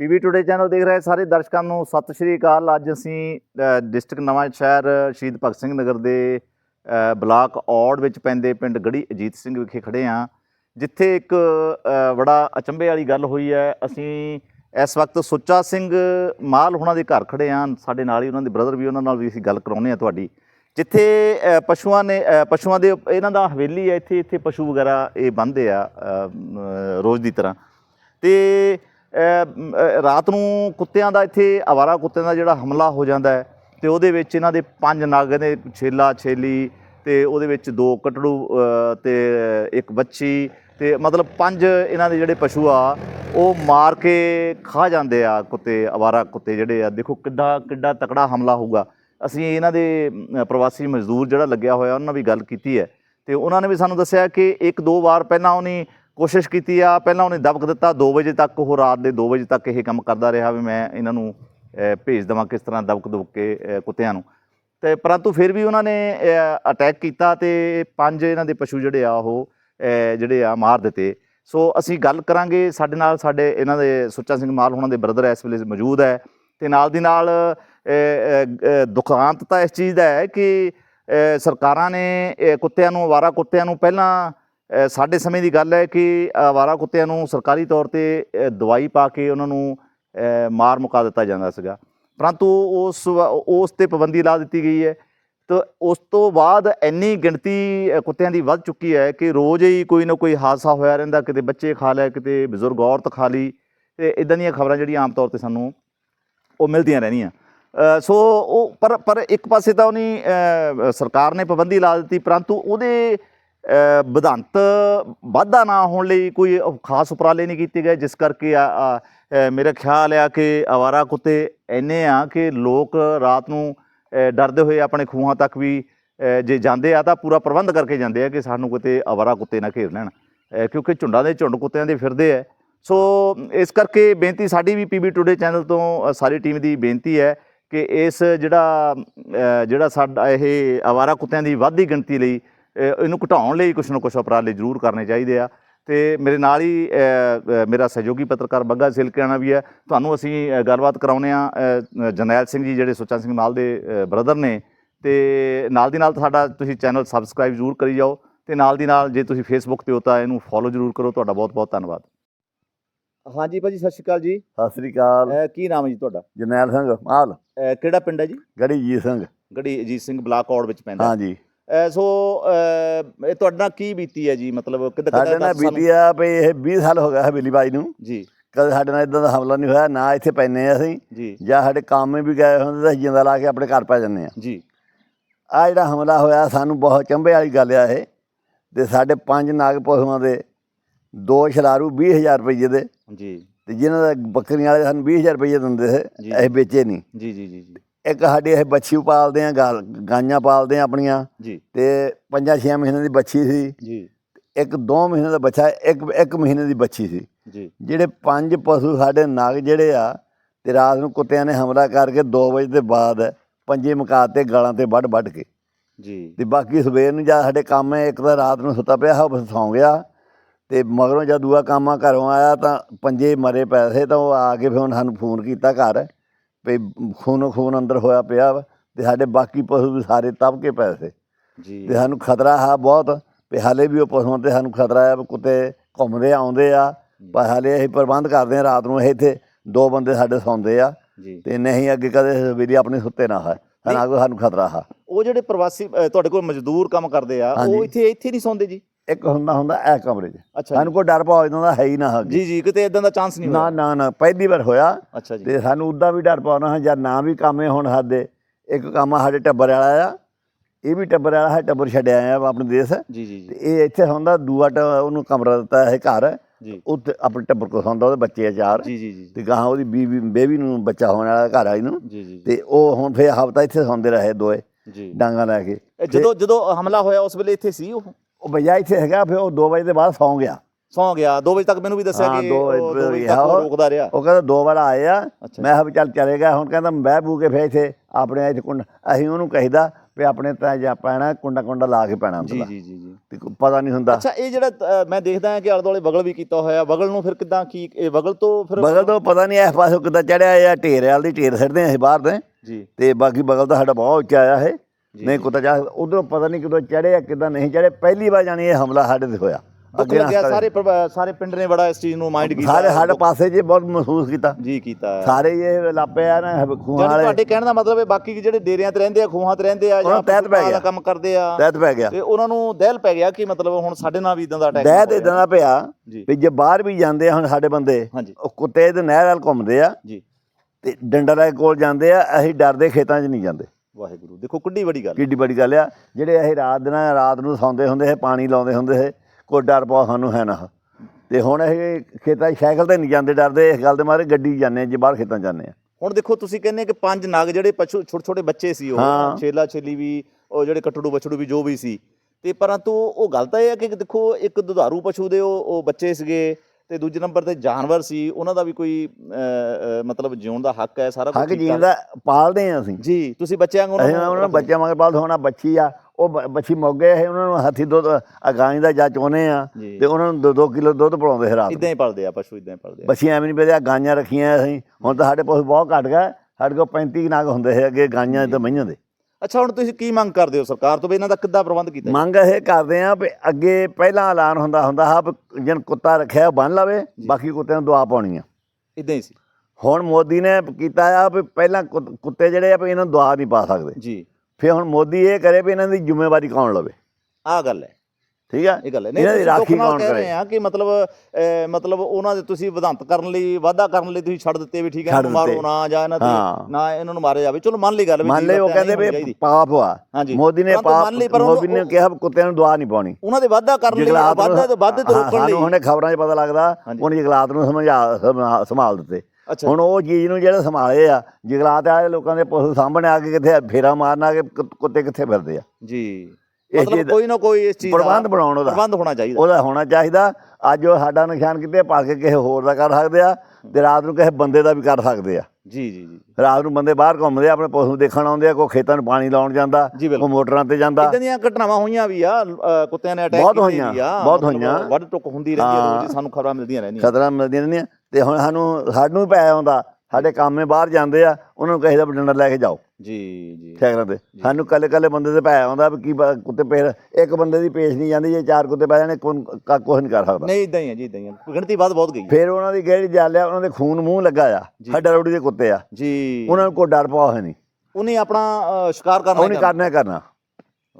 PV today channel ਦੇਖ ਰਹੇ ਸਾਰੇ ਦਰਸ਼ਕਾਂ ਨੂੰ ਸਤਿ ਸ਼੍ਰੀ ਅਕਾਲ। ਅੱਜ ਅਸੀਂ ਡਿਸਟ੍ਰਿਕਟ ਨਵਾਂ ਸ਼ਹਿਰ ਸ਼ਹੀਦ ਭਗਤ ਸਿੰਘ ਨਗਰ ਦੇ ਬਲਾਕ ਔੜ ਵਿੱਚ ਪੈਂਦੇ ਪਿੰਡ ਗੜੀ ਅਜੀਤ ਸਿੰਘ ਵਿਖੇ ਖੜੇ ਹਾਂ, ਜਿੱਥੇ ਇੱਕ ਬੜਾ ਅਚੰਭੇ ਵਾਲੀ ਗੱਲ ਹੋਈ ਹੈ। ਅਸੀਂ ਇਸ ਵਕਤ ਸੁੱਚਾ ਸਿੰਘ ਮਾਲ ਹੁਣਾਂ ਦੇ ਘਰ ਖੜੇ ਹਾਂ। ਸਾਡੇ ਨਾਲ ਹੀ ਉਹਨਾਂ ਦੇ ਬ੍ਰਦਰ ਵੀ ਉਹਨਾਂ ਨਾਲ ਵੀ ਅਸੀਂ ਗੱਲ ਕਰਾਉਨੇ ਆ ਤੁਹਾਡੀ। ਜਿੱਥੇ ਪਸ਼ੂਆਂ ਨੇ ਪਸ਼ੂਆਂ ਦੇ ਇਹਨਾਂ ਦਾ ਹਵੇਲੀ ਹੈ। ਇੱਥੇ ਇੱਥੇ ਪਸ਼ੂ ਵਗੈਰਾ ਇਹ ਬੰਨ੍ਹਦੇ ਆ ਰੋਜ਼ ਦੀ ਤਰ੍ਹਾਂ। ਤੇ ਰਾਤ ਨੂੰ ਕੁੱਤਿਆਂ ਦਾ ਇੱਥੇ ਆਵਾਰਾ ਕੁੱਤਿਆਂ ਦਾ ਜਿਹੜਾ ਹਮਲਾ ਹੋ ਜਾਂਦਾ ਹੈ ਤੇ ਉਹਦੇ ਵਿੱਚ ਇਹਨਾਂ ਦੇ ਪੰਜ ਨਾਗ ਦੇ ਛੇਲਾ ਛੇਲੀ ਤੇ ਉਹਦੇ ਵਿੱਚ ਦੋ ਕਟੜੂ ਅ, ਤੇ ਇੱਕ ਬੱਚੀ ਤੇ ਮਤਲਬ ਪੰਜ ਇਹਨਾਂ ਦੇ ਜਿਹੜੇ ਪਸ਼ੂ ਆ ਉਹ ਮਾਰ ਕੇ ਖਾ ਜਾਂਦੇ ਆ ਕੁੱਤੇ ਆਵਾਰਾ ਕੁੱਤੇ ਜਿਹੜੇ ਆ। ਦੇਖੋ ਕਿੱਡਾ ਕਿੱਡਾ ਤਕੜਾ ਹਮਲਾ ਹੋਊਗਾ। ਅਸੀਂ ਇਹਨਾਂ ਦੇ ਪ੍ਰਵਾਸੀ ਮਜ਼ਦੂਰ ਜਿਹੜਾ ਲੱਗਿਆ ਹੋਇਆ ਉਹਨਾਂ ਨਾਲ ਵੀ ਗੱਲ ਕੀਤੀ ਹੈ। ਤੇ ਉਹਨਾਂ ਨੇ ਵੀ ਸਾਨੂੰ ਦੱਸਿਆ ਕਿ ਇੱਕ ਦੋ ਵਾਰ ਪਹਿਲਾਂ ਉਹਨੇ ਕੋਸ਼ਿਸ਼ ਕੀਤੀ ਆ, ਪਹਿਲਾਂ ਉਹਨੇ ਦਬਕ ਦਿੱਤਾ 2 ਵਜੇ ਤੱਕ, ਉਹ ਰਾਤ ਦੇ 2 ਵਜੇ ਤੱਕ ਇਹ ਕੰਮ ਕਰਦਾ ਰਿਹਾ ਵੀ ਮੈਂ ਇਹਨਾਂ ਨੂੰ ਭੇਜ ਦੇਵਾਂ ਕਿਸ ਤਰ੍ਹਾਂ ਦਬਕ ਦੁਬਕ ਕੇ ਕੁੱਤਿਆਂ ਨੂੰ। ਤੇ ਪਰੰਤੂ ਫਿਰ ਵੀ ਉਹਨਾਂ ਨੇ ਅਟੈਕ ਕੀਤਾ ਤੇ ਪੰਜ ਇਹਨਾਂ ਦੇ ਪਸ਼ੂ ਜਿਹੜੇ ਆ ਉਹ ਜਿਹੜੇ ਆ ਮਾਰ ਦਿੱਤੇ। ਸੋ ਅਸੀਂ ਗੱਲ ਕਰਾਂਗੇ, ਸਾਡੇ ਨਾਲ ਸਾਡੇ ਇਹਨਾਂ ਦੇ ਸੁੱਚਾ ਸਿੰਘ ਮਾਲ ਉਹਨਾਂ ਦੇ ਬ੍ਰਦਰ ਇਸ ਵੇਲੇ ਮੌਜੂਦ ਹੈ। ਤੇ ਨਾਲ ਦੀ ਨਾਲ ਦੁਖਾਂਤ ਤਾਂ ਇਸ ਚੀਜ਼ ਦਾ ਹੈ ਕਿ ਸਰਕਾਰਾਂ ਨੇ ਕੁੱਤਿਆਂ ਨੂੰ ਆਵਾਰਾ ਕੁੱਤਿਆਂ ਨੂੰ ਪਹਿਲਾਂ ਸਾਡੇ ਸਮੇਂ ਦੀ ਗੱਲ ਹੈ ਕਿ ਆਵਾਰਾ ਕੁੱਤਿਆਂ ਨੂੰ ਸਰਕਾਰੀ ਤੌਰ ਤੇ ਦਵਾਈ ਪਾ ਕੇ ਉਹਨਾਂ ਨੂੰ ਮਾਰ ਮੁਕਾ ਦਿੱਤਾ ਜਾਂਦਾ ਸੀਗਾ। ਪਰੰਤੂ ਉਸ ਉਸ ਤੇ ਪਾਬੰਦੀ ਲਾ ਦਿੱਤੀ ਗਈ ਹੈ। ਤਾਂ ਉਸ ਤੋਂ ਬਾਅਦ ਇੰਨੀ ਗਿਣਤੀ ਕੁੱਤਿਆਂ ਦੀ ਵੱਧ ਚੁੱਕੀ ਹੈ ਕਿ ਰੋਜ਼ ਹੀ ਕੋਈ ਨਾ ਕੋਈ ਹਾਦਸਾ ਹੋਇਆ ਰਹਿੰਦਾ, ਕਿਤੇ ਬੱਚੇ ਖਾ ਲਿਆ ਕਿਤੇ ਬਜ਼ੁਰਗ ਔਰਤ ਖਾ ਲਈ, ਤੇ ਇਦਾਂ ਦੀਆਂ ਖਬਰਾਂ ਜਿਹੜੀਆਂ ਆਮ ਤੌਰ ਤੇ ਸਾਨੂੰ ਉਹ ਮਿਲਦੀਆਂ ਰਹਿੰਦੀਆਂ ਸੋ ਉਹ, ਪਰ ਪਰ ਇੱਕ ਪਾਸੇ ਤਾਂ ਉਹਨੀ ਸਰਕਾਰ ਨੇ ਪਾਬੰਦੀ ਲਾ ਦਿੱਤੀ, ਪਰੰਤੂ ਉਹਦੇ ਅ, ਵਾਧਾ ਨਾ ਹੋਣ ਲਈ ਕੋਈ ਖਾਸ ਉਪਰਾਲੇ ਨਹੀਂ ਕੀਤੇ ਗਏ ਜਿਸ ਕਰਕੇ ਮੇਰਾ ਖਿਆਲ ਆ ਕਿ ਆਵਾਰਾ ਕੁੱਤੇ ਇੰਨੇ ਆ ਕਿ ਲੋਕ ਰਾਤ ਨੂੰ ਡਰਦੇ ਹੋਏ ਆਪਣੇ ਖੂਹਾਂ ਤੱਕ ਵੀ ਜੇ ਜਾਂਦੇ ਆ ਤਾਂ ਪੂਰਾ ਪ੍ਰਬੰਧ ਕਰਕੇ ਜਾਂਦੇ ਆ ਕਿ ਸਾਨੂੰ ਕਿਤੇ ਆਵਾਰਾ ਕੁੱਤੇ ਨਾ ਘੇਰ ਲੈਣ। ਕਿਉਂਕਿ ਝੁੰਡਾਂ ਦੇ ਝੁੰਡ ਕੁੱਤਿਆਂ ਦੇ ਫਿਰਦੇ ਆ। ਸੋ ਇਸ ਕਰਕੇ ਬੇਨਤੀ ਸਾਡੀ ਵੀ ਪੀਬੀ ਟੁਡੇ ਚੈਨਲ ਤੋਂ ਸਾਰੀ ਟੀਮ ਦੀ ਬੇਨਤੀ ਹੈ ਕਿ ਇਸ ਜਿਹੜਾ ਜਿਹੜਾ ਸਾਡਾ ਇਹ ਆਵਾਰਾ ਕੁੱਤਿਆਂ ਦੀ ਵੱਧਦੀ ਗਿਣਤੀ ਲਈ ਇਹਨੂੰ ਘਟਾਉਣ ਲਈ ਕੁਛ ਨਾ ਕੁਛ ਉਪਰਾਲੇ ਜ਼ਰੂਰ ਕਰਨੇ ਚਾਹੀਦੇ ਆ। ਤੇ ਮੇਰੇ ਨਾਲ ਹੀ ਮੇਰਾ ਸਹਿਯੋਗੀ ਪੱਤਰਕਾਰ ਬੱਗਾ ਸਿਲਕਿਆਣਾ ਵੀ ਹੈ। ਤੁਹਾਨੂੰ ਅਸੀਂ ਗੱਲਬਾਤ ਕਰਾਉਨੇ ਆ ਜਰਨੈਲ ਸਿੰਘ ਜੀ ਜਿਹੜੇ ਸੁੱਚਾ ਸਿੰਘ ਮਾਲ ਦੇ ਬ੍ਰਦਰ ਨੇ। ਤੇ ਨਾਲ ਦੀ ਨਾਲ ਸਾਡਾ ਤੁਸੀਂ ਚੈਨਲ ਸਬਸਕ੍ਰਾਈਬ ਜ਼ਰੂਰ ਕਰੀ ਜਾਓ ਤੇ ਨਾਲ ਦੀ ਨਾਲ ਜੇ ਤੁਸੀਂ ਫੇਸਬੁੱਕ ਤੇ ਹੋ ਤਾਂ ਇਹਨੂੰ ਫੋਲੋ ਜ਼ਰੂਰ ਕਰੋ। ਤੁਹਾਡਾ ਬਹੁਤ ਬਹੁਤ ਧੰਨਵਾਦ। ਹਾਂਜੀ ਭਾਜੀ ਸਤਿ ਸ਼੍ਰੀ ਅਕਾਲ ਜੀ। ਸਤਿ ਸ੍ਰੀ ਅਕਾਲ। ਕੀ ਨਾਮ ਹੈ ਜੀ ਤੁਹਾਡਾ? ਜਰਨੈਲ ਸਿੰਘ ਮਾਲ। ਕਿਹੜਾ ਪਿੰਡ ਹੈ ਜੀ? ਗੜੀ ਜੀ ਸਿੰਘ। ਗੜੀ ਅਜੀਤ ਸਿੰਘ ਬਲਾਕ ਔੜ ਵਿੱਚ ਪੈਂਦਾ। ਹਾਂਜੀ। ਸੋ ਇਹ ਤੁਹਾਡੇ ਨਾਲ ਕੀ ਬੀਤੀ ਹੈ ਜੀ? ਮਤਲਬ ਕਿੱਦਾਂ ਸਾਡੇ ਨਾਲ ਬੀਤੀ ਆ ਵੀ ਇਹ 20 ਸਾਲ ਹੋ ਗਿਆ ਹਵੇਲੀ ਬਾਈ ਨੂੰ। ਜੀ। ਕਦੇ ਸਾਡੇ ਨਾਲ ਇਦਾਂ ਦਾ ਹਮਲਾ ਨਹੀਂ ਹੋਇਆ ਨਾ ਇੱਥੇ ਪੈਨੇ ਆ ਅਸੀਂ। ਜੀ। ਜਾਂ ਸਾਡੇ ਕੰਮ ਵੀ ਗਏ ਹੁੰਦੇ ਤਾਂ ਜਿੰਦਾ ਲਾ ਕੇ ਆਪਣੇ ਘਰ ਪੈ ਜੰਨੇ ਆ। ਜੀ। ਆ ਜਿਹੜਾ ਹਮਲਾ ਹੋਇਆ ਸਾਨੂੰ ਬਹੁਤ ਚੰਬੇ ਵਾਲੀ ਗੱਲ ਆ ਇਹ। ਤੇ ਸਾਡੇ ਪੰਜ ਨਾਗ ਪਸ਼ੂਆਂ ਦੇ ਦੋ ਛਲਾਰੂ 20000 ਰੁਪਏ ਦੇ। ਜੀ। ਤੇ ਜਿਨ੍ਹਾਂ ਦਾ ਬੱਕਰੀਆਂ ਵਾਲੇ ਸਾਨੂੰ 20000 ਰੁਪਏ ਦਿੰਦੇ ਸੀ। ਅਸੀਂ ਵੇਚੇ ਨਹੀਂ। ਜੀ ਜੀ ਜੀ। ਇੱਕ ਸਾਡੇ ਇਹ ਬੱਚੀ ਪਾਲਦੇ ਆ ਗਾਲ- ਗਾਈਆਂ ਪਾਲਦੇ ਆ ਆਪਣੀਆਂ। ਜੀ। ਤੇ ਪੰਜਾਂ ਛੇ ਮਹੀਨਿਆਂ ਦੀ ਬੱਚੀ ਸੀ। ਜੀ। ਇੱਕ 2 ਮਹੀਨੇ ਦਾ ਬੱਚਾ ਇੱਕ ਇੱਕ ਮਹੀਨੇ ਦੀ ਬੱਚੀ ਸੀ। ਜੀ। ਜਿਹੜੇ ਪੰਜ ਪਸ਼ੂ ਸਾਡੇ ਨਗ ਜਿਹੜੇ ਆ ਤੇ ਰਾਤ ਨੂੰ ਕੁੱਤਿਆਂ ਨੇ ਹਮਲਾ ਕਰਕੇ 2 ਵਜੇ ਦੇ ਬਾਅਦ ਪੰਜੇ ਮਕਾਤੇ ਗਾਲਾਂ ਤੇ ਵੱਢ ਵੱਢ ਕੇ। ਜੀ। ਤੇ ਬਾਕੀ ਸਵੇਰ ਨੂੰ ਜਦ ਸਾਡੇ ਕੰਮ ਹੈ ਇੱਕ ਤਾਂ ਰਾਤ ਨੂੰ ਸੁੱਤਾ ਪਿਆ ਉਹ ਸੌਂ ਗਿਆ। ਤੇ ਮਗਰੋਂ ਜਦ ਦੂਆ ਕੰਮਾਂ ਘਰੋਂ ਆਇਆ ਤਾਂ ਪੰਜੇ ਮਰੇ ਪੈਸੇ ਤਾਂ ਉਹ ਆ ਕੇ ਫਿਰ ਉਹਨਾਂ ਸਾਨੂੰ ਫੋਨ ਕੀਤਾ ਘਰ। ਵੀ ਖੂਨੋ ਖੂਨ ਅੰਦਰ ਹੋਇਆ ਪਿਆ ਵਾ ਤੇ ਸਾਡੇ ਬਾਕੀ ਪਸ਼ੂ ਵੀ ਸਾਰੇ ਤਪ ਕੇ ਪਏ ਸੀ। ਜੀ। ਤੇ ਸਾਨੂੰ ਖਤਰਾ ਹੈ ਬਹੁਤ ਵੀ ਹਾਲੇ ਵੀ ਉਹ ਪਸ਼ੂਆਂ ਤੇ ਸਾਨੂੰ ਖਤਰਾ ਹੈ ਵੀ ਕੁੱਤੇ ਘੁੰਮਦੇ ਆਉਂਦੇ ਆ। ਪਰ ਹਾਲੇ ਅਸੀਂ ਪ੍ਰਬੰਧ ਕਰਦੇ ਆ ਰਾਤ ਨੂੰ ਇੱਥੇ ਦੋ ਬੰਦੇ ਸਾਡੇ ਸੌਂਦੇ ਆ। ਤੇ ਨਹੀਂ ਅੱਗੇ ਕਦੇ ਸਵੇਰੇ ਆਪਣੇ ਸੁੱਤੇ ਨਾ ਹੈ। ਸਾਨੂੰ ਖਤਰਾ ਹੈ। ਉਹ ਜਿਹੜੇ ਪ੍ਰਵਾਸੀ ਤੁਹਾਡੇ ਕੋਲ ਮਜ਼ਦੂਰ ਕੰਮ ਕਰਦੇ ਆ ਉਹ। ਇੱਥੇ ਇੱਥੇ ਨਹੀਂ ਸੌਂਦੇ ਜੀ? ਇੱਕ ਹੁੰਦਾ ਹੁੰਦਾ ਇਹ ਕਮਰੇ 'ਚ। ਅੱਛਾ ਸਾਨੂੰ ਕੋਈ ਡਰ ਪਾਉ ਇਹਨਾਂ ਦਾ ਹੈ ਹੀ ਨਾ ਅੱਗੇ ਜੀ ਜੀ ਕਿਤੇ ਇਦਾਂ ਦਾ ਚਾਂਸ ਨਹੀਂ ਨਾ ਹੋਇਆ। ਨਾ ਨਾ ਪਹਿਲੀ ਵਾਰ ਹੋਇਆ। ਅੱਛਾ ਜੀ। ਤੇ ਸਾਨੂੰ ਉਦਾਂ ਵੀ ਡਰ ਪਾਉਣਾ ਹੈ ਜਾਂ ਨਾ ਵੀ ਕੰਮੇ ਹੁਣ ਸਾਡੇ ਇੱਕ ਕੰਮ ਆ ਸਾਡੇ ਟੱਬਰ ਵਾਲਾ ਆ। ਇਹ ਵੀ ਟੱਬਰ ਵਾਲਾ ਹੈ ਟੱਬਰ ਛੱਡਿਆ ਆ ਆਪਣੇ ਦੇਸ਼। ਜੀ ਜੀ ਤੇ ਜੀ ਇਹ ਇੱਥੇ ਹੁੰਦਾ ਦੂਆ ਟ- ਉਹਨੂੰ ਕਮਰਾ ਦਿੱਤਾ ਹੈ ਘਰ। ਜੀ। ਉੱਥੇ ਆਪਣੇ ਟੱਬਰ ਕੋਲ ਸੌਂਦਾ ਉਹਦੇ ਬੱਚੇ ਆ ਚਾਰ। ਜੀ ਜੀ ਜੀ। ਤੇ ਗਾਂ ਉਹਦੀ ਬੀਬੀ ਬੇਬੀ ਨੂੰ ਬੱਚਾ ਹੋਣ ਵਾਲਾ ਘਰ ਆਈ ਨੂੰ ਜੀ ਜੀ ਤੇ ਉਹ ਹੁਣ ਫੇਰ ਹਫਤਾ ਇੱਥੇ ਸੌਂਦੇ ਰਹੇ ਦੋਏ ਜੀ। ਡਾਂਗਾ ਲੈ ਕੇ। ਇਹ ਜਦੋਂ ਜਦੋਂ ਹਮਲਾ ਹੋਇਆ ਉਸ ਵੇਲੇ ਇੱਥੇ ਸੀ ਉਹ? ਉਹ ਭਈਆ ਇੱਥੇ ਹੈਗਾ ਫਿਰ ਉਹ 2 ਵਜੇ ਦੇ ਬਾਅਦ ਸੌਂ ਗਿਆ। ਸੌਂ ਗਿਆ। 2 ਵਜੇ ਤੱਕ ਮੈਨੂੰ ਵੀ ਦੱਸਿਆ ਹਾਂ, ਕਿ ਦੋ ਵਜੇ ਤੱਕ। ਰੋਕਦਾ ਰਿਹਾ। ਉਹ ਕਹਿੰਦਾ ਦੋ ਵਾਰ ਆਏ ਆ। ਮੈਂ ਕਿਹਾ ਵੀ ਚੱਲ ਚਲੇ ਗਿਆ। ਹੁਣ ਕਹਿੰਦਾ ਮੈਂ ਬੂ ਕੇ ਫੇਰ ਇੱਥੇ ਆਪਣੇ ਇੱਥੇ ਕੁੰਡ ਅਸੀਂ ਉਹਨੂੰ ਕਹੀਦਾ ਵੀ ਆਪਣੇ ਤਾਂ ਜੇ ਪੈਣਾ ਕੁੰਡਾ ਕੁੰਡਾ ਲਾ ਕੇ ਪੈਣਾ ਜੀ ਹੁੰਦਾ ਜੀ ਜੀ ਜੀ। ਤੇ ਕੋਈ ਪਤਾ ਨਹੀਂ ਹੁੰਦਾ। ਅੱਛਾ ਇਹ ਜਿਹੜਾ ਮੈਂ ਦੇਖਦਾ ਹਾਂ ਕਿ ਆਲੇ ਦੁਆਲੇ ਬਗਲ ਵੀ ਕੀਤਾ ਹੋਇਆ। ਬਗਲ ਨੂੰ ਫਿਰ ਕਿਦਾਂ ਕੀ ਇਹ ਬਗਲ ਤੋਂ ਫਿਰ ਬਗਲ ਤੋਂ ਪਤਾ ਨਹੀਂ ਇਸ ਪਾਸੇ ਕਿੱਦਾਂ ਚੜਿਆ। ਆ ਢੇਰ ਵਾਲ ਢੇਰ ਛੱਡਦੇ ਆ ਅਸੀਂ ਬਾਹਰ ਦੇ। ਜੀ। ਤੇ ਬਾਕੀ ਬਗਲ ਤਾਂ ਸਾਡਾ ਬਹੁਤ ਉੱਚਾ ਆਇਆ ਹੈ ਨਹੀਂ ਕੁੱਤਾ ਜਾ ਉਧਰੋਂ ਪਤਾ ਨਹੀਂ ਕਿਦੋਂ ਚੜਿਆ ਕਿੱਦਾਂ ਨਹੀਂ ਚੜਿਆ ਪਹਿਲੀ ਵਾਰ ਜਾਣੀ ਇਹ ਹਮਲਾ ਸਾਡੇ ਤੇ ਹੋਇਆ। ਲੱਗਿਆ ਸਾਰੇ ਸਾਰੇ ਪਿੰਡ ਨੇ ਬੜਾ ਇਸ ਚੀਜ਼ ਨੂੰ ਮਾਈਂਡ ਕੀਤਾ। ਸਾਰੇ ਸਾਡੇ ਪਾਸੇ ਜੇ ਬਹੁਤ ਮਹਿਸੂਸ ਕੀਤਾ। ਜੀ ਕੀਤਾ। ਸਾਰੇ ਇਹ ਲਾਪੇ ਆ ਨਾ ਖੂਹਾਂ ਵਾਲੇ। ਤੁਹਾਡੇ ਕਹਿਣ ਦਾ ਮਤਲਬ ਹੈ ਬਾਕੀ ਜਿਹੜੇ ਡੇਰਿਆਂ ਤੇ ਰਹਿੰਦੇ ਆ ਖੂਹਾਂ ਤੇ ਰਹਿੰਦੇ ਆ ਨੂੰ ਤਹਿਤ ਪੈ ਗਿਆ। ਕੰਮ ਕਰਦੇ ਆ। ਤਹਿਤ ਪੈ ਗਿਆ। ਤੇ ਉਹਨਾਂ ਨੂੰ ਦਹਿਲ ਪੈ ਗਿਆ ਕਿ ਮਤਲਬ ਹੁਣ ਸਾਡੇ ਨਾਲ ਵੀ ਇਦਾਂ ਦਾ ਅਟੈਕ ਦਹਿ ਤੇ ਇਦਾਂ ਦਾ ਪਿਆ ਜੀ। ਵੀ ਜੇ ਬਾਹਰ ਵੀ ਜਾਂਦੇ ਆ ਹੁਣ ਸਾਡੇ ਬੰਦੇ ਉਹ ਕੁੱਤੇ ਦੇ ਨਹਿਰ ਵਾਲ ਘੁੰਮਦੇ ਆ ਜੀ। ਤੇ ਡੰਡਾ ਕੋਲ ਜਾਂਦੇ ਆ ਅਸੀਂ ਡਰਦੇ ਖੇਤਾਂ 'ਚ ਨਹੀਂ ਜਾਂਦੇ। ਵਾਹਿਗੁਰੂ। ਦੇਖੋ ਕਿੱਡੀ ਵੱਡੀ ਗੱਲ ਕਿੱਡੀ ਬੜੀ ਗੱਲ ਆ। ਜਿਹੜੇ ਅਸੀਂ ਰਾਤ ਦਿਨਾਂ ਰਾਤ ਨੂੰ ਸੌਂਦੇ ਹੁੰਦੇ ਸੀ ਪਾਣੀ ਲਾਉਂਦੇ ਹੁੰਦੇ ਸੀ ਕੋਈ ਡਰ ਪਾ ਸਾਨੂੰ ਹੈ ਨਾ। ਤੇ ਹੁਣ ਇਹ ਖੇਤਾਂ 'ਚ ਸਾਈਕਲ ਤੇ ਨਹੀਂ ਜਾਂਦੇ ਡਰਦੇ ਇਸ ਗੱਲ ਦੇ ਮਾਰੇ ਗੱਡੀ ਜਾਂਦੇ ਜੇ ਬਾਹਰ ਖੇਤਾਂ ਜਾਂਦੇ ਆ ਹੁਣ ਦੇਖੋ ਤੁਸੀਂ ਕਹਿੰਦੇ ਕਿ ਪੰਜ ਨਗ ਜਿਹੜੇ ਪਸ਼ੂ ਛੋਟੇ ਛੋਟੇ ਬੱਚੇ ਸੀ ਉਹ। ਛੇਲਾ ਛੇਲੀ ਵੀ ਉਹ ਜਿਹੜੇ ਕਟੜੂ ਬਛੜੂ ਵੀ ਜੋ ਵੀ ਸੀ। ਤੇ ਪਰੰਤੂ ਉਹ ਗੱਲ ਤਾਂ ਇਹ ਹੈ ਕਿ ਦੇਖੋ ਇੱਕ ਦੁਧਾਰੂ ਪਸ਼ੂ ਦੇ ਉਹ ਬੱਚੇ ਸੀਗੇ ਤੇ ਦੂਜੇ ਨੰਬਰ ਤੇ ਜਾਨਵਰ ਸੀ ਉਹਨਾਂ ਦਾ ਵੀ ਕੋਈ ਮਤਲਬ ਜਿਉਣ ਦਾ ਹੱਕ ਹੈ ਸਾਰਾ ਹੱਕ ਜੀਣ ਠਾਕ। ਦਾ ਪਾਲਦੇ ਆ ਅਸੀਂ। ਜੀ ਤੁਸੀਂ ਬੱਚਿਆਂ ਨੂੰ ਉਹਨਾਂ ਨੂੰ ਬੱਚਿਆਂ ਮਗਰ ਪਾਲਦੇ ਹੋਣਾ ਬੱਚੀ ਆ ਉਹ ਬੱਚੀ ਮੋਗੇ ਅਸੀਂ ਉਹਨਾਂ ਨੂੰ ਹੱਥੀ ਦੁੱਧ ਅ, ਗਾਂ ਦਾ ਜਾਂ ਚੋਨੇ ਆ ਤੇ ਉਹਨਾਂ ਨੂੰ 2-2 ਕਿਲੋ ਦੁੱਧ ਪਿਲਾਉਂਦੇ ਸੀ ਰਾਤ ਇਦਾਂ ਹੀ ਪਲਦੇ ਆ ਪਸ਼ੂ ਇਦਾਂ ਹੀ ਪਲਦੇ ਆ। ਬੱਚੀਆਂ ਐਵੇਂ ਨਹੀਂ ਪਈਆਂ ਗਾਂਆਂ ਰੱਖੀਆਂ ਅਸੀਂ ਹੁਣ ਤਾਂ ਸਾਡੇ ਪਸ਼ੂ ਬਹੁਤ ਘਟ ਗਏ ਸਾਡੇ ਕੋਲ 35 ਨਾਗ ਹੁੰਦੇ ਸੀ ਅੱਗੇ ਗਾਂਆਂ ਤੇ ਮਈਆਂ ਦੇ। ਅੱਛਾ ਹੁਣ ਤੁਸੀਂ ਕੀ ਮੰਗ ਕਰਦੇ ਹੋ? ਸਰਕਾਰ ਤੋਂ ਵੀ ਇਹਨਾਂ ਦਾ ਕਿੱਦਾਂ ਪ੍ਰਬੰਧ ਕੀਤਾ? ਮੰਗ ਇਹ ਕਰਦੇ ਆ ਵੀ ਅੱਗੇ ਪਹਿਲਾਂ ਐਲਾਨ ਹੁੰਦਾ ਹੁੰਦਾ ਹਾਂ ਜਨ ਕੁੱਤਾ ਰੱਖਿਆ ਬੰਨ ਲਵੇ ਬਾਕੀ ਕੁੱਤਿਆਂ ਨੂੰ ਦੁਆ ਪਾਉਣੀ ਆ। ਇਦਾਂ ਹੀ ਸੀ। ਹੁਣ ਮੋਦੀ ਨੇ ਕੀਤਾ ਆ ਵੀ ਪਹਿਲਾਂ ਕੁੱਤ- ਕੁੱਤੇ ਜਿਹੜੇ ਆ ਵੀ ਇਹਨਾਂ ਨੂੰ ਦੁਆ ਨਹੀਂ ਪਾ ਸਕਦੇ। ਜੀ। ਫਿਰ ਹੁਣ ਮੋਦੀ ਇਹ ਕਰੇ ਵੀ ਇਹਨਾਂ ਦੀ ਜ਼ਿੰਮੇਵਾਰੀ ਕੌਣ ਲਵੇ? ਆਹ ਗੱਲ ਹੈ। ਠੀਕ ਆ? ਇਹ ਗੱਲ ਹੈ। ਇਹਨਾਂ ਦੀ ਰਾਖੀ ਕੌਣ ਕਰੇ? ਰਹੇ ਆ ਕਿ ਮਤਲਬ ਮਤਲਬ ਉਹਨਾਂ ਦੇ ਤੁਸੀਂ ਵਧੰਤ ਕਰਨ ਲਈ ਵਾਅਦਾ ਕਰਨ ਲਈ ਤੁਸੀਂ ਛੱਡ ਦਿੱਤੇ ਵੀ ਠੀਕ ਹੈ ਮਾਰੋ। ਨਾ ਜਾਂ ਇਹਨਾਂ ਹਾਂ। ਤੇ ਨਾ ਇਹਨਾਂ ਨੂੰ ਮਾਰਿਆ ਜਾਵੇ। ਚਲੋ ਮੰਨ ਲਈ ਗੱਲ ਵੀ ਮੰਨ ਜੀ ਲੈ ਉਹ ਨਹੀਂ ਕਹਿੰਦੇ ਵੀ। ਪਾਪ ਆ। ਮੋਦੀ ਨੇ ਪਾਪ ਲਈ ਉਹਨੂੰ- ਮੋਦੀ ਨੇ ਕਿਹਾ ਕੁੱਤਿਆਂ ਨੂੰ ਦੁਆ ਨਹੀਂ ਪਾਉਣੀ। ਉਹਨਾਂ ਦੇ ਵਾਅਦਾ ਕਰਨ ਲਈ ਵਾਅਦੇ ਤੋਂ ਵਾਅਦੇ ਤੋਂ ਹਾਂ, ਰੋਕਣ ਲਈ। ਹੁਣੇ ਖਬਰਾਂ 'ਚ ਪਤਾ ਲੱਗਦਾ। ਉਹਨੇ ਜੰਗਲਾਤ ਨੂੰ ਸਮਝਾ ਸਮਾ- ਸੰਭਾਲ ਦਿੱਤੇ। ਹੁਣ ਉਹ ਚੀਜ਼ ਨੂੰ ਜਿਹੜੇ ਸੰਭਾਲੇ ਆ ਜੰਗਲਾਤ ਵਾਲੇ ਲੋਕਾਂ ਦੇ ਪਸ਼ੂ ਸਾਹਮਣੇ ਆ ਕੇ ਕਿੱਥੇ ਫੇਰਾ ਮਾਰਨ ਆ ਕੇ ਕੁੱਤੇ ਕਿੱਥੇ ਫਿਰਦੇ ਆ? ਜੀ। ਮਤਲਬ ਕੋਈ ਨਾ ਕੋਈ ਇਸ ਚੀਜ਼ ਦਾ ਪ੍ਰਬੰਧ ਬਣਾਉਣ ਉਹਦਾ। ਪ੍ਰਬੰਧ ਹੋਣਾ ਚਾਹੀਦਾ। ਉਹਦਾ ਹੋਣਾ ਚਾਹੀਦਾ। ਅੱਜ ਉਹ ਸਾਡਾ ਨਿਸ਼ਾਨ ਕਿਤੇ ਪਾ ਕੇ ਕਿਸੇ ਹੋਰ ਦਾ ਕਰ ਸਕਦੇ ਆ ਤੇ ਰਾਤ ਨੂੰ ਕਿਸੇ ਬੰਦੇ ਦਾ ਵੀ ਕਰ ਸਕਦੇ ਆ। ਜੀ ਜੀ ਜੀ। ਰਾਤ ਨੂੰ ਬੰਦੇ ਬਾਹਰ ਘੁੰਮਦੇ ਆ ਆਪਣੇ ਪਸ਼ੂ ਦੇਖਣ ਆਉਂਦੇ ਆ ਕੋਈ ਖੇਤਾਂ ਨੂੰ ਪਾਣੀ ਲਾਉਣ ਜਾਂਦਾ। ਕੋਈ ਮੋਟਰਾਂ ਤੇ ਜਾਂਦਾ। ਇਦਾਂ ਦੀਆਂ ਘਟਨਾਵਾਂ ਹੋਈਆਂ ਵੀ ਆ ਕੁੱਤਿਆਂ ਨੇ ਅਟੈਕ ਕੀਤੇ ਆ ਬਹੁਤ ਹੋਈਆਂ। ਵੱਢ ਟੁੱਕ ਹੁੰਦੀ ਰਹਿੰਦੀ ਹਾਂ। ਰੋਜ਼ ਸਾਨੂੰ ਖਬਰਾਂ ਮਿਲਦੀਆਂ ਰਹਿੰਦੀਆਂ। ਖਤਰਾ ਮਿਲਦੀਆਂ ਰਹਿੰਦੀਆਂ। ਤੇ ਹੁਣ ਸਾਨੂੰ ਸਾਨੂੰ ਵੀ ਪੈ ਆਉਂਦਾ। ਸਾਡੇ ਕੰਮੇ ਬਾਹਰ ਜਾਂਦੇ ਆ ਉਹਨਾਂ ਨੂੰ ਕਹੇ ਦਾ ਡੰਡਾ ਲੈ ਕੇ ਜਾਓ। ਜੀ ਜੀ। ਸਾਈਕਲਾਂ ਤੇ? ਸਾਨੂੰ ਕੱਲੇ ਕੱਲੇ ਬੰਦੇ ਤੇ ਪੈ ਆਉਂਦਾ ਵੀ ਕੀ ਪ- ਕੁੱਤੇ ਪੇਰ ਇੱਕ ਬੰਦੇ ਦੀ ਪੇਸ਼ ਨਹੀਂ ਜਾਂਦੀ ਜੇ ਚਾਰ ਕੁੱਤੇ ਪੈ ਜਾਣੇ ਕੋਈ ਕੁਛ ਨਹੀਂ ਕਰ ਸਕਦਾ। ਨਹੀਂ ਇਦਾਂ ਹੀ ਹੈ ਜੀ ਇਦਾਂ ਹੀ ਹੈ ਗਿਣਤੀ ਵੱਧ ਬਹੁਤ ਗਈ। ਹੈ। ਫਿਰ ਉਹਨਾਂ ਦੀ ਗੇੜੀ ਜਾਲਿਆ ਉਹਨਾਂ ਦੇ ਖੂਨ ਮੂੰਹ ਲੱਗਾ ਆ। ਜੀ। ਹੱਡਾ ਰੋੜੀ ਦੇ ਕੁੱਤੇ ਆ। ਜੀ। ਉਹਨਾਂ ਨੂੰ ਕੋਈ ਡਰ ਪਾ ਹੋਇਆ ਨਹੀਂ। ਉਹਨੇ ਆਪਣਾ ਸ਼ਿਕਾਰ ਕਰਨਾ ਹੀ ਉਹਨੇ ਕਰਨਾ ਹੀ ਕਰਨਾ।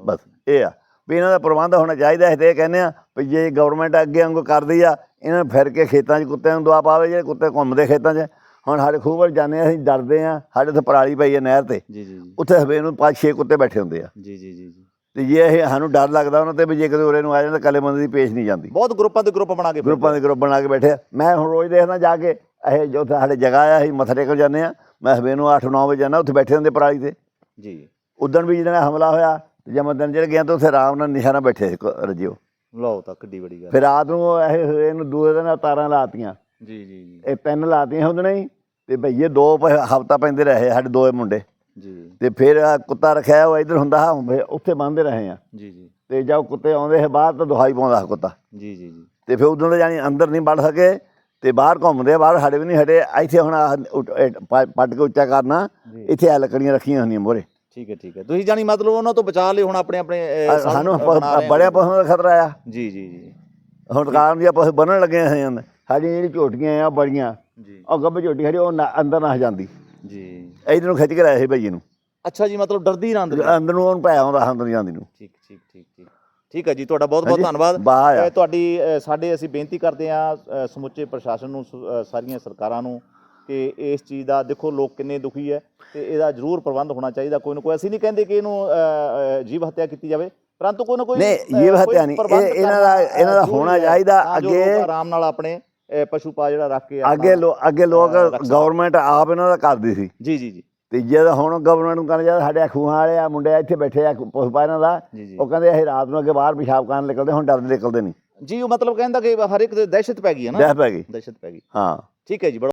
ਬਸ ਇਹ ਆ। ਵੀ ਇਹਨਾਂ ਦਾ ਪ੍ਰਬੰਧ ਹੋਣਾ ਚਾਹੀਦਾ ਹੈ ਤੇ ਇਹ ਕਹਿੰਦੇ ਆ ਵੀ ਜੇ ਗਵਰਨਮੈਂਟ ਅੱਗੇ ਵਾਂਗੂ ਕਰਦੀ ਆ ਇਹਨਾਂ ਨੂੰ ਫਿਰ ਕੇ ਖੇਤਾਂ 'ਚ ਕੁੱਤਿਆਂ ਨੂੰ ਦਵਾ ਪਾਵੇ ਜਿਹੜੇ ਕੁੱਤੇ ਘੁੰਮਦੇ ਖੇਤਾਂ 'ਚ। ਹੁਣ ਸਾਡੇ ਖੂਹ ਵੱਲ ਜਾਂਦੇ ਆ ਅਸੀਂ ਡਰਦੇ ਆ ਸਾਡੇ ਤੇ ਪਰਾਲੀ ਪਈ ਆ ਨਹਿਰ ਤੇ। ਜੀ ਜੀ ਉੱਥੇ ਹਵੇ ਨੂੰ ਪੰਜ ਛੇ ਕੁੱਤੇ ਬੈਠੇ ਹੁੰਦੇ ਆ। ਜੀ ਜੀ ਜੀ ਤੇ ਜੇ ਇਹ ਸਾਨੂੰ ਡਰ ਲੱਗਦਾ ਉਹਨਾਂ ਤੇ ਵੀ ਜੇ ਕਦੇ ਉਰੇ ਨੂੰ ਆ ਜਾਂਦਾ ਕੱਲੇ ਬੰਦੇ ਦੀ ਪੇਸ਼ ਨਹੀਂ ਜਾਂਦੀ। ਬਹੁਤ ਗਰੁੱਪਾਂ ਦੇ ਗਰੁੱਪ ਬਣਾ ਕੇ ਗਰੁੱਪਾਂ ਦੇ ਗਰੁੱਪ ਬਣਾ ਕੇ ਬੈਠੇ ਆ। ਮੈਂ ਹੁਣ ਰੋਜ਼ ਦੇਖਦਾ ਜਾ ਕੇ ਇਹ ਜੋ ਸਾਡੇ ਜਗ੍ਹਾ ਆ ਅਸੀਂ ਮੱਥਾ ਟੇਕਣ ਜਾਂਦੇ ਆ ਮੈਂ ਹਵੇ ਨੂੰ 8-9 ਵਜੇ ਜਾਂਦਾ ਉੱਥੇ ਬੈਠੇ ਹੁੰਦੇ ਪਰਾਲੀ ਤੇ। ਜੀ। ਉਦੋਂ ਵੀ ਜਿਹੜਾ ਹਮਲਾ ਹੋਇਆ ਤੇ ਜਦ ਮੈਂ ਦਿਨ ਚੜ ਗਿਆ ਤਾਂ ਉੱਥੇ ਆਰਾਮ ਨਾਲ ਨਿਸ਼ਾਨਾ ਬੈਠੇ ਸੀ ਰੱਜਿਓ। ਲਓ ਤਾਂ ਕਿੱਡੀ ਬੜੀ ਗੱਲ। ਫਿਰ ਰਾਤ ਨੂੰ ਇਹ ਇਹਨੂੰ ਦੂਏ ਦਿਨ ਤਾਰਾਂ ਲਾਤੀਆਂ। ਜੀ ਜੀ ਜੀ। ਇਹ ਤਿੰਨ ਲਾਤੀਆਂ ਉਹਦੇ ਹੀ। ਤੇ ਭਈਏ ਦੋ ਹਫਤਾ ਪੈਂਦੇ ਰਹੇ ਸਾਡੇ ਦੋਏ ਮੁੰਡੇ। ਜੀ। ਤੇ ਫਿਰ ਆਹ ਕੁੱਤਾ ਰੱਖਿਆ ਉਹ ਇੱਧਰ ਹੁੰਦਾ ਹਾਂ ਉੱਥੇ ਬੰਨਦੇ ਰਹੇ ਆ। ਜੀ ਜੀ। ਤੇ ਜਦ ਕੁੱਤੇ ਆਉਂਦੇ ਸੀ ਬਾਹਰ ਤਾਂ ਦੁਹਾਈ ਪਾਉਂਦਾ ਸੀ ਕੁੱਤਾ। ਜੀ ਜੀ ਜੀ। ਤੇ ਫਿਰ ਉਦੋਂ ਤਾਂ ਜਾਨੀ ਅੰਦਰ ਨਹੀਂ ਵੜ ਸਕੇ ਤੇ ਬਾਹਰ ਘੁੰਮਦੇ ਆ, ਬਾਹਰ ਸਾਡੇ ਵੀ ਨਹੀਂ ਹਟੇ। ਇੱਥੇ ਹੁਣ ਆਹ ਉੱਟ- ਇਹ ਪ- ਪੱਟ ਕੇ ਉੱਚਾ ਕਰਨਾ ਜੀ। ਇੱਥੇ ਆ ਲੱਕੜੀਆਂ ਰੱਖੀਆਂ ਹੁੰਦੀਆਂ ਮੋਰੇ। ਠੀਕ ਹੈ ਠੀਕ ਹੈ। ਤੁਸੀਂ ਜਾਨੀ ਮਤਲਬ ਉਹਨਾਂ ਤੋਂ ਬਚਾ ਲਈ ਹੁਣ ਆਪਣੇ ਆਪਣੇ ਅਹ, ਸਾਨੂੰ ਬਣਾ ਰਹੇ ਆ। ਬੜਿਆ ਪਸ਼ੂਆਂ ਦਾ ਖਤਰਾ ਆ। ਜੀ ਜੀ ਜੀ। ਹੁਣ ਕਾਰਨ ਦੀਆਂ ਪਸ਼ੂ ਬੰਨਣ ਲੱਗੇ ਹਨ ਸਾਡੀਆਂ ਜਿਹੜੀ ਝੋਟੀਆਂ ਆ ਬੜੀਆਂ। ਜੀ। ਉਹ ਗੱਭ ਝੋਟੀ ਖੜੀ ਉਹ ਨਾ- ਅੰਦਰ ਨਾ ਜਾਂਦੀ। ਜੀ। ਇਧਰ ਨੂੰ ਖਿੱਚ ਕੇ ਲਾਇਆ ਸੀ ਭਈਏ ਨੂੰ ਅੱਛਾ ਜੀ ਮਤਲਬ ਡਰਦੀ ਨਾ ਅੰਦਰ। ਅੰਦਰ ਨੂੰ ਉਹਨੂੰ ਪੈ ਆਉਂਦਾ ਅੰਦਰ ਜਾਂਦੀ ਨੂੰ। ਠੀਕ ਠੀਕ ਠੀਕ ਠੀਕ। ਠੀਕ ਹੈ ਜੀ ਤੁਹਾਡਾ ਬਹੁਤ ਬਹੁਤ ਹਾਂਜੀ, ਧੰਨਵਾਦ। ਆ। ਅ, ਤੁਹਾਡੀ ਅ, ਸਾਡੇ ਅਸੀਂ ਬੇਨਤੀ ਕਰਦੇ ਹਾਂ ਸਮੁੱਚੇ ਪ੍ਰਸ਼ਾਸਨ ਨੂੰ ਸ- ਅ, ਸਾਰੀਆਂ ਸਰਕਾਰਾਂ ਨੂੰ ਕਿ ਇਸ ਚੀਜ਼ ਦਾ ਦੇਖੋ ਲੋਕ ਕਿੰਨੇ ਦੁਖੀ ਹੈ ਤੇ ਇਹਦਾ ਜ਼ਰੂਰ ਪ੍ਰਬੰਧ ਹੋਣਾ ਚਾਹੀਦਾ। ਕੋਈ ਨਾ ਕੋਈ ਅਸੀਂ ਨਹੀਂ ਕਹਿੰਦੇ ਕਿ ਇਹਨੂੰ ਅ, ਅ, ਜੀਵ ਹੱਤਿਆ ਕੀਤੀ ਜਾਵੇ ਪਰੰਤੂ ਕੋਈ ਨਾ ਕੋਈ ਨਹੀਂ, ਅ, ਜੀਵ ਹੱਤਿਆ ਨਹੀਂ, ਪ੍ਰਬੰਧ ਇਹਨਾਂ ਦਾ- ਕਰਨਾ, ਅ, ਇਹਨਾਂ ਦਾ ਜ਼ਰੂਰੀ ਹੋਣਾ ਹੈ, ਚਾਹੀਦਾ। ਤਾਂ ਜੋ ਅੱਗੇ- ਲੋਕ ਆਰਾਮ ਨਾਲ ਆਪਣੇ ਪਸ਼ੂ ਪਾ ਜਿਹੜਾ ਰੱਖ ਕੇ ਅੱਗੇ ਲੋ ਅੱਗੇ ਲੋਕ। ਗਵਰਨਮੈਂਟ ਆਪ ਇਹਨਾਂ ਦਾ ਕਰਦੀ ਸੀ। ਜੀ ਜੀ ਜੀ। ਤੇ ਜਦ ਹੁਣ ਗਵਰਨਮੈਂਟ ਨੂੰ ਕਹਿੰਦੇ ਜਦ ਸਾਡੇ ਖੂਹਾਂ ਵਾਲੇ ਆ ਮੁੰਡੇ ਇੱਥੇ ਬੈਠੇ ਆ ਪਸ਼ੂ ਪਾ ਇਹਨਾਂ ਦਾ ਉਹ ਕਹਿੰਦੇ ਅਸੀਂ ਰਾਤ ਨੂੰ ਅੱਗੇ ਬਾਹਰ ਪਿਸ਼ਾਬ ਕਰਨ ਨਿਕਲਦੇ ਹੁਣ ਡਰਦੇ ਨਿਕਲਦੇ ਨਹੀਂ। ਜੀ ਉਹ ਮਤਲਬ ਕਹਿੰਦਾ ਕਿ ਹਰ ਇੱਕ ਦੇ ਦਹਿਸ਼ਤ ਪੈ ਗਈ ਹੈ ਨਾ। ਦਹਿ ਪੈ ਗਈ। ਦਹਿਸ਼ਤ ਪੈ ਗਈ। ਹਾਂ। ਠੀਕ ਹੈ ਜੀ